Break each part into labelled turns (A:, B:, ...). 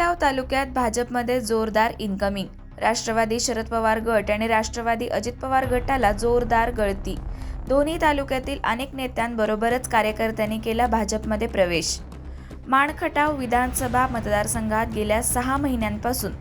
A: खटाव तालुक्यात भाजपमध्ये जोरदार इन्कमिंग. राष्ट्रवादी शरद पवार गट आणि राष्ट्रवादी अजित पवार गटाला जोरदार गळती. दोन्ही तालुक्यातील अनेक नेत्यांबरोबरच कार्यकर्त्यांनी केला भाजपमध्ये प्रवेश. माणखटाव विधानसभा मतदारसंघात गेल्या सहा महिन्यांपासून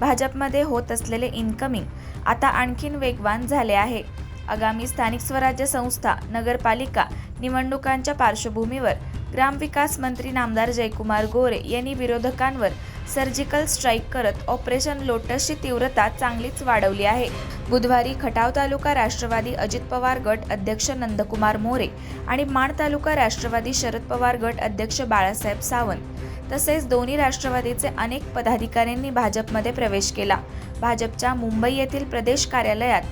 A: भाजपमध्ये होत असलेले इन्कमिंग आता आणखीन वेगवान झाले आहे. आगामी स्थानिक स्वराज्य संस्था नगरपालिका निवडणुकांच्या पार्श्वभूमीवर ग्रामविकास मंत्री नामदार जयकुमार गोरे यांनी विरोधकांवर सर्जिकल स्ट्राईक करत ऑपरेशन लोटसची तीव्रता चांगलीच वाढवली आहे. बुधवारी खटाव तालुका राष्ट्रवादी अजित पवार गट अध्यक्ष नंदकुमार मोरे आणि माण तालुका राष्ट्रवादी शरद पवार गट अध्यक्ष बाळासाहेब सावंत. तसेच दोन्ही राष्ट्रवादीचे अनेक पदाधिकाऱ्यांनी भाजपमध्ये प्रवेश केला. भाजपच्या मुंबई येथील प्रदेश कार्यालयात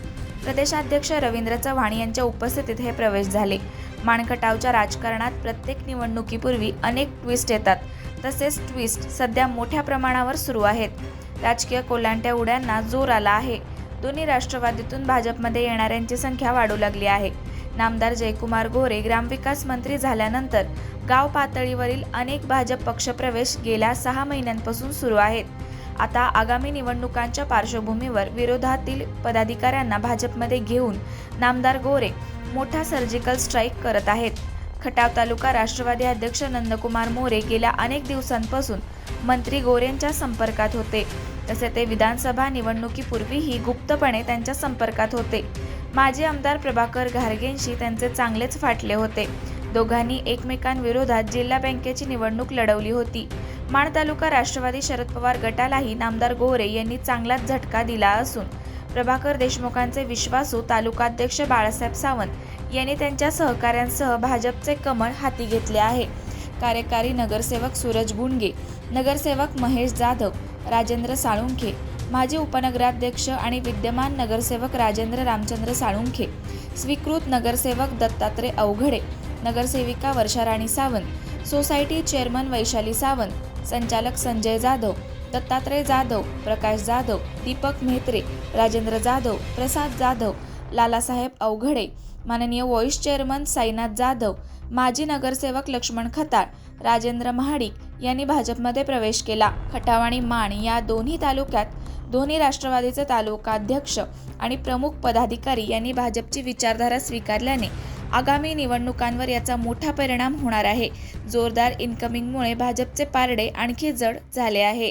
A: प्रदेशाध्यक्ष रवींद्र चव्हाण यांच्या उपस्थितीत हे प्रवेश झाले. माणखटावच्या राजकारणात प्रत्येक निवडणुकीपूर्वी अनेक ट्विस्ट येतात. तसेच ट्विस्ट सध्या मोठ्या प्रमाणावर सुरू आहेत. राजकीय कोलांट्या उड्यांना जोर आला आहे. दोन्ही राष्ट्रवादीतून भाजपमध्ये येणाऱ्यांची संख्या वाढू लागली आहे. नामदार जयकुमार गोरे ग्रामविकास मंत्री झाल्यानंतर गाव पातळीवरील अनेक भाजप पक्षप्रवेश गेल्या सहा महिन्यांपासून सुरू आहेत. आता आगामी निवडणुकांच्या पार्श्वभूमीवर विरोधातील पदाधिकाऱ्यांना भाजपमध्ये घेऊन नामदार गोरे मोठा सर्जिकल स्ट्राईक करत आहेत. खटाव तालुका राष्ट्रवादी अध्यक्ष नंदकुमार मोरे गेल्या अनेक दिवसांपासून मंत्री गोरेंच्या संपर्कात होते. तसे ते विधानसभा निवडणुकीपूर्वीही गुप्तपणे त्यांच्या संपर्कात होते. माजी आमदार प्रभाकर घारगेंशी त्यांचे चांगलेच फाटले होते. दोघांनी एकमेकांविरोधात जिल्हा बँकेची निवडणूक लढवली होती. माण तालुका राष्ट्रवादी शरद पवार गटालाही नामदार गोरे यांनी चांगलाच झटका दिला असून प्रभाकर देशमुखांचे विश्वासू तालुकाध्यक्ष बाळासाहेब सावंत यांनी त्यांच्या सहकाऱ्यांसह भाजपचे कमळ हाती घेतले आहे. कार्यकारी नगरसेवक सूरज गुंडगे नगरसेवक महेश जाधव राजेंद्र साळुंखे माजी उपनगराध्यक्ष आणि विद्यमान नगरसेवक राजेंद्र रामचंद्र साळुंखे स्वीकृत नगरसेवक दत्तात्रय अवघडे नगरसेविका वर्षाराणी सावंत सोसायटी चेअरमन वैशाली सावंत संचालक संजय जाधव दत्तात्रय जाधव प्रकाश जाधव दीपक म्हेत्रे राजेंद्र जाधव प्रसाद जाधव लालासाहेब अवघडे माननीय व्हॉइस चेअरमन साईनाथ जाधव माजी नगरसेवक लक्ष्मण खताळ राजेंद्र महाडिक यांनी भाजपमध्ये प्रवेश केला. खटाव आणि माण या दोन्ही तालुक्यात दोन्ही राष्ट्रवादीचे तालुकाध्यक्ष आणि प्रमुख पदाधिकारी यांनी भाजपची विचारधारा स्वीकारल्याने आगामी निवडणुकांवर याचा मोठा परिणाम होणार आहे. जोरदार इन्कमिंगमुळे भाजपचे पारडे आणखी जड झाले आहे.